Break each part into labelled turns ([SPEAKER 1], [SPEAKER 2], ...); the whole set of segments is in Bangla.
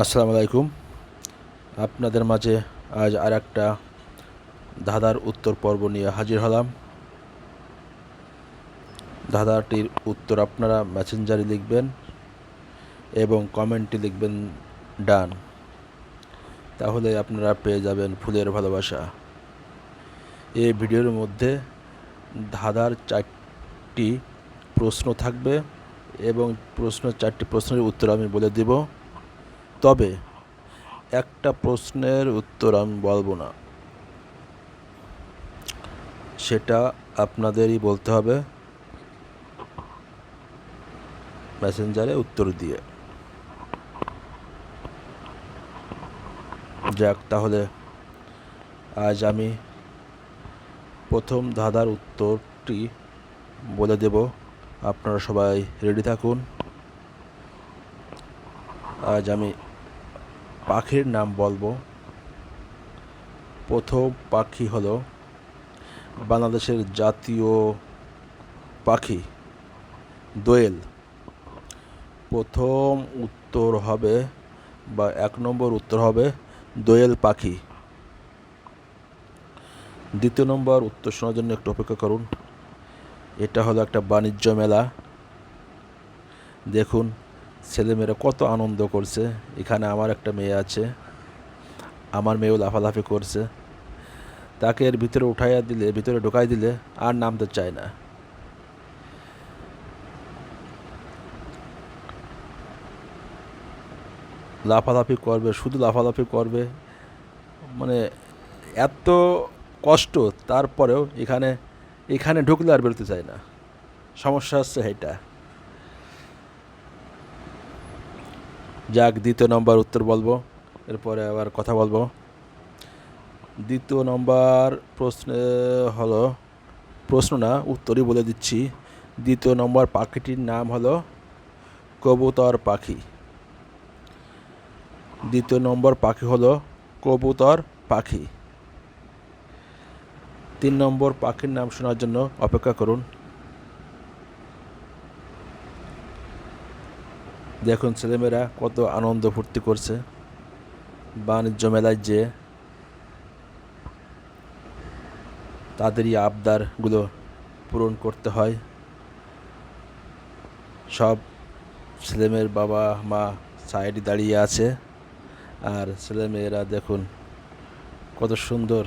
[SPEAKER 1] আসসালামু আলাইকুম। আপনাদের মাঝে আজ আর একটা ধাঁধার উত্তর পর্ব নিয়ে হাজির হলাম। ধাঁধাটির উত্তর আপনারা মেসেঞ্জারে লিখবেন এবং কমেন্টে লিখবেন ডান। তাহলে আপনারা পেয়ে যাবেন ফুলের ভালোবাসা। এই ভিডিওর মধ্যে ধাঁধার চারটি প্রশ্ন থাকবে এবং প্রশ্ন চারটি প্রশ্নের উত্তর আমি বলে দেব। তবে একটা প্রশ্নের উত্তর আমি বলব না। সেটা আপনাদেরই বলতে হবে। মেসেঞ্জারে উত্তর দিয়ে। যাক, তাহলে আজ আমি প্রথম ধাঁধার উত্তরটি বলে দেব। আপনারা সবাই রেডি থাকুন। আজ আমি পাখির নাম বলব। প্রথম পাখি হলো বাংলাদেশের জাতীয় পাখি, দোয়েল। প্রথম উত্তর হবে বা এক নম্বর উত্তর হবে দোয়েল পাখি। দ্বিতীয় নম্বর উত্তর শোনার জন্য একটু অপেক্ষা করুন। এটা হলো একটা বাণিজ্য মেলা। দেখুন ছেলেমেয়েরা কত আনন্দ করছে। এখানে আমার একটা মেয়ে আছে। আমার মেয়েও লাফালাফি করছে। তাকে এর ভিতরে উঠাইয়া দিলে, ভিতরে ঢোকাই দিলে আর নামতে চায় না। লাফালাফি করবে, শুধু লাফালাফি করবে। মানে এত কষ্ট, তারপরেও এখানে এখানে ঢুকলে আর বেরোতে চায় না। সমস্যা হচ্ছে এটা যাক, দ্বিতীয় নম্বর উত্তর বলব, এরপরে আবার কথা বলব। দ্বিতীয় নম্বর প্রশ্ন হলো, প্রশ্ন না, উত্তরই বলে দিচ্ছি। দ্বিতীয় নম্বর পাখিটির নাম হলো কবুতর পাখি। দ্বিতীয় নম্বর পাখি হলো কবুতর পাখি। তিন নম্বর পাখির নাম শোনার জন্য অপেক্ষা করুন। দেখুন, ছেলেমেয়েরা কত আনন্দ ফুর্তি করছে। বাণিজ্য মেলায় যে তাদেরই আবদারগুলো পূরণ করতে হয়। সব ছেলেমেয়ের বাবা, মা সাইডে দাঁড়িয়ে আছে। আর ছেলেমেয়েরা দেখুন, কত সুন্দর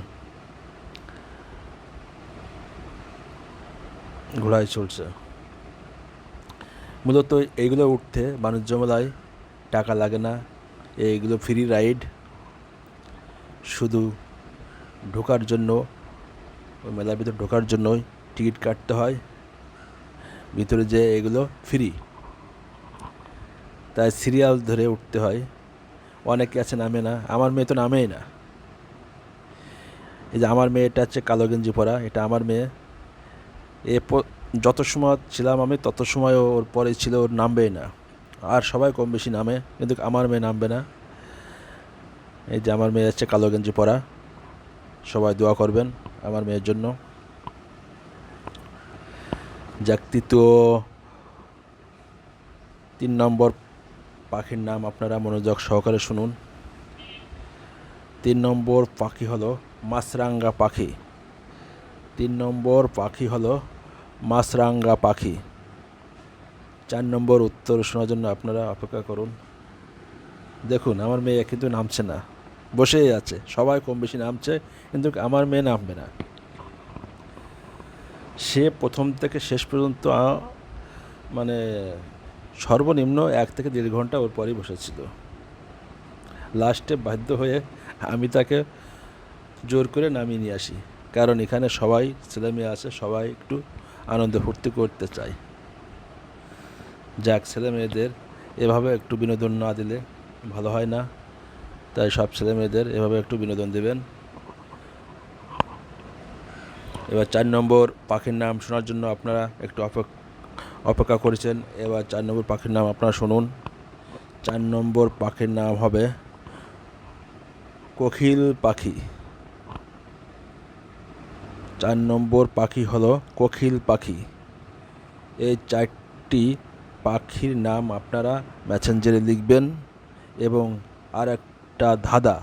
[SPEAKER 1] ঘোড়ায় চলছে মূলত এইগুলো উঠতে বাণিজ্য মেলায় টাকা লাগে না। এইগুলো ফ্রি রাইড শুধু ঢোকার জন্য ওই মেলার ভিতরে ঢোকার জন্যই টিকিট কাটতে হয়। ভিতরে যে এগুলো ফ্রি তাই সিরিয়াল ধরে উঠতে হয়। অনেকে আছে নামে না, আমার মেয়ে তো নামেই না। এই যে আমার মেয়েটা হচ্ছে কালো গেঞ্জি পরা, এটা আমার মেয়ে। এ যত সময় ছিলাম আমি, তত সময় ওর পরে ছিল ওর নামবেই না। আর সবাই কম বেশি নামে, কিন্তু আমার মেয়ে নামবে না। এই যে আমার মেয়ে হচ্ছে কালো গেঞ্জি পরা, সবাই দোয়া করবেন আমার মেয়ের জন্য। যাক, তৃতীয় তিন নম্বর পাখির নাম আপনারা মনোযোগ সহকারে শুনুন। তিন নম্বর পাখি হলো মাছরাঙ্গা পাখি। তিন নম্বর পাখি হলো মাছরাঙ্গা পাখি। চার নম্বর উত্তর শোনার জন্য আপনারা অপেক্ষা করুন। দেখুন, আমার মেয়ে কিন্তু নামছে না। বসেই আছে। সবাই কম বেশি নামছে, কিন্তু আমার মেয়ে নামবে না। সে প্রথম থেকে শেষ পর্যন্ত মানে সর্বনিম্ন এক থেকে দেড় ঘণ্টা ওর পরেই বসেছিল। লাস্টে বাধ্য হয়ে আমি তাকে জোর করে নামিয়ে নিয়ে আসি। কারণ এখানে সবাই ছেলে মেয়ে আছে, সবাই একটু আনন্দ ফুর্তি করতে চাই। যাক, ছেলে মেয়েদের এভাবে একটু বিনোদন না দিলে ভালো হয় না। তাই সব ছেলে মেয়েদের এভাবে একটু বিনোদন দেবেন। এবার চার নম্বর পাখির নাম শোনার জন্য আপনারা একটু অপেক- অপেক্ষা করেছেন। এবার চার নম্বর পাখির নাম আপনারা শুনুন। চার নম্বর পাখির নাম হবে কোকিল পাখি। চার নম্বর পাখি হলো কোকিল পাখি। এই চারটি পাখির নাম আপনারা মেসেঞ্জারে লিখবেন এবং আর একটা ধাঁধা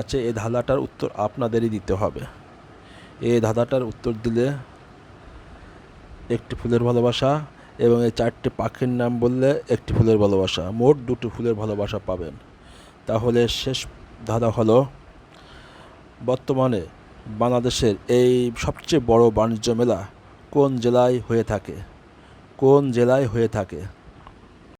[SPEAKER 1] আছে এই ধাঁধাটার উত্তর আপনাদেরই দিতে হবে। এই ধাঁধাটার উত্তর দিলে একটি ফুলের ভালোবাসা এবং এই চারটি পাখির নাম বললে একটি ফুলের ভালোবাসা, মোট দুটি ফুলের ভালোবাসা পাবেন। তাহলে শেষ ধাঁধা হলো বর্তমানে বাংলাদেশের এই সবচেয়ে বড় বাণিজ্য মেলা কোন জেলায় হয়ে থাকে? কোন জেলায় হয়ে থাকে?